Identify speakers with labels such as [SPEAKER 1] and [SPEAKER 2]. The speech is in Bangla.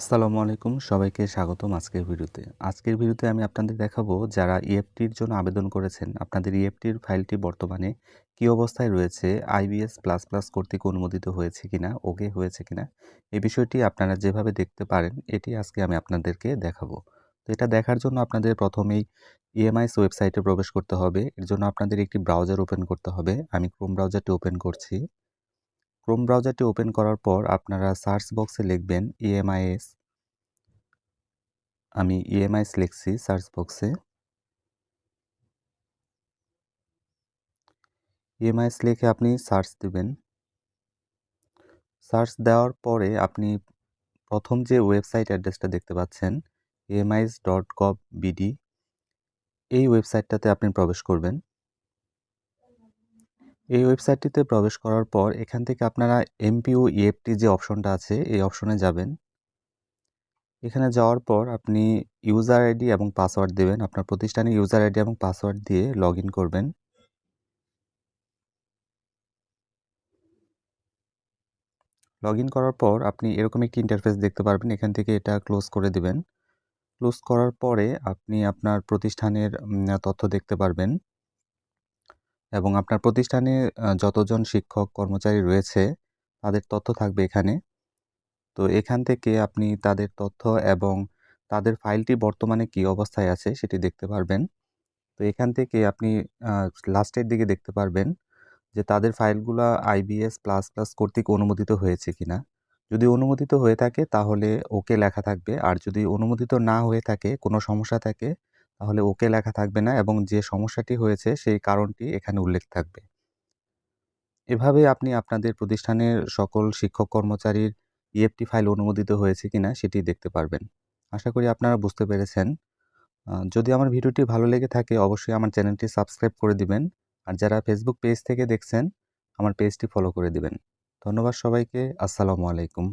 [SPEAKER 1] আসসালামু আলাইকুম, সবাইকে স্বাগতম আজকের ভিডিওতে। আজকের ভিডিওতে আমি আপনাদের দেখাবো যারা ইএফটির জন্য আবেদন করেছেন, আপনাদের ইএফটির ফাইলটি বর্তমানে কি অবস্থায় রয়েছে আইবিএস প্লাস প্লাস কর্তৃক অনুমোদিত হয়েছে কিনা, ওকে হয়েছে কিনা এই বিষয়টি আপনারা যেভাবে দেখতে পারেন, এটি আজকে আমি আপনাদেরকে দেখাবো। তো এটা দেখার জন্য আপনাদের প্রথমেই ইএমআইস ওয়েবসাইটে প্রবেশ করতে হবে, এর জন্য আপনাদের একটি ব্রাউজার ওপেন করতে হবে। আমি ক্রোম ব্রাউজারটি ওপেন করছি। ক্রোম ব্রাউজারটি ওপেন করার পর আপনারা সার্চ বক্সে লিখবেন ইএমআইএস আমি ইএমআইস লিখছি সার্চ বক্সে ইএমআইস লিখে আপনি সার্চ দিবেন। সার্চ দেওয়ার পরে আপনি প্রথম যে ওয়েবসাইট অ্যাড্রেসটা দেখতে পাচ্ছেন ইএমআইস ডট গভ বিডি এই ওয়েবসাইটটাতে আপনি প্রবেশ করবেন। এই ওয়েবসাইটটিতে প্রবেশ করার পর এখান থেকে আপনারা এমপিও ইএফটি যে অপশনটা আছে, এই অপশনে যাবেন। এখানে যাওয়ার পর আপনি ইউজার আইডি এবং পাসওয়ার্ড দেবেন। আপনার প্রতিষ্ঠানে ইউজার আইডি এবং পাসওয়ার্ড দিয়ে লগ করবেন। লগ করার পর আপনি এরকম একটি ইন্টারফেস দেখতে পারবেন। এখান থেকে এটা ক্লোজ করে দিবেন। ক্লোজ করার পরে আপনি আপনার প্রতিষ্ঠানের তথ্য দেখতে পারবেন। এবং আপনার প্রতিষ্ঠানে যতজন শিক্ষক, কর্মচারী রয়েছে, তাদের তথ্য থাকবে এখানে। তো এখান থেকে আপনি তাদের তথ্য এবং তাদের ফাইলটি বর্তমানে কি অবস্থায় আছে সেটি দেখতে পারবেন। তো এখান থেকে আপনি লাস্টের দিকে দেখতে পারবেন যে তাদের ফাইলগুলো আইবিএস প্লাস প্লাস কর্তৃক অনুমোদিত হয়েছে কিনা। যদি অনুমোদিত হয়ে থাকে তাহলে ওকে লেখা থাকবে। আর যদি অনুমোদিত না হয়ে থাকে, কোনো সমস্যা থাকে তাহলে ওকে লেখা থাকবে না এবং যে সমস্যাটি হয়েছে সেই কারণটি এখানে উল্লেখ থাকবে। এভাবে আপনি আপনাদের প্রতিষ্ঠানের সকল শিক্ষক কর্মচারীর ইএফটি ফাইল অনুমোদিত হয়েছে কিনা সেটি দেখতে পারবেন। আশা করি আপনারা বুঝতে পেরেছেন। যদি আমার ভিডিওটি ভালো লেগে থাকে অবশ্যই আমার চ্যানেলটি সাবস্ক্রাইব করে দিবেন। আর যারা ফেসবুক পেজ থেকে দেখছেন, আমার পেজটি ফলো করে দিবেন। ধন্যবাদ সবাইকে। আসসালামু আলাইকুম।